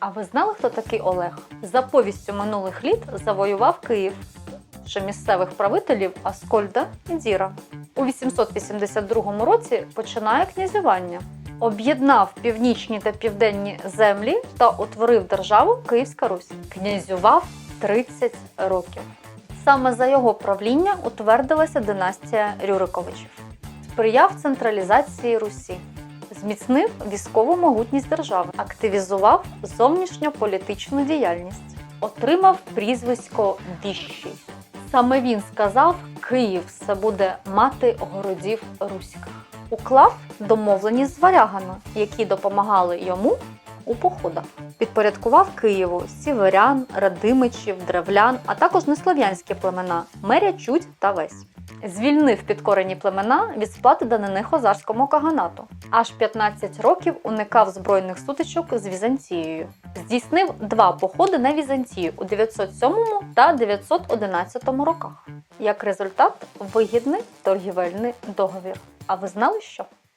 А ви знали, хто такий Олег? За повістю минулих літ завоював Київ, що місцевих правителів Аскольда і Діра. У 882 році починає князювання. Об'єднав північні та південні землі та утворив державу Київська Русь. Князював 30 років. Саме за його правління утвердилася династія Рюриковичів. Сприяв централізації Русі, зміцнив військову могутність держави, активізував зовнішньополітичну діяльність, отримав прізвисько Діщий. Саме він сказав, Київ все буде мати городів руських. Уклав домовленість з варягами, які допомагали йому у походах. Підпорядкував Києву сіверян, радимичів, древлян, а також неслов'янські племена Меря, Чудь та Весь. Звільнив підкорені племена від сплати данини Хозарському каганату. Аж 15 років уникав збройних сутичок з Візантією. Здійснив два походи на Візантію у 907 та 911 роках. Як результат, вигідний торгівельний договір. А ви знали що?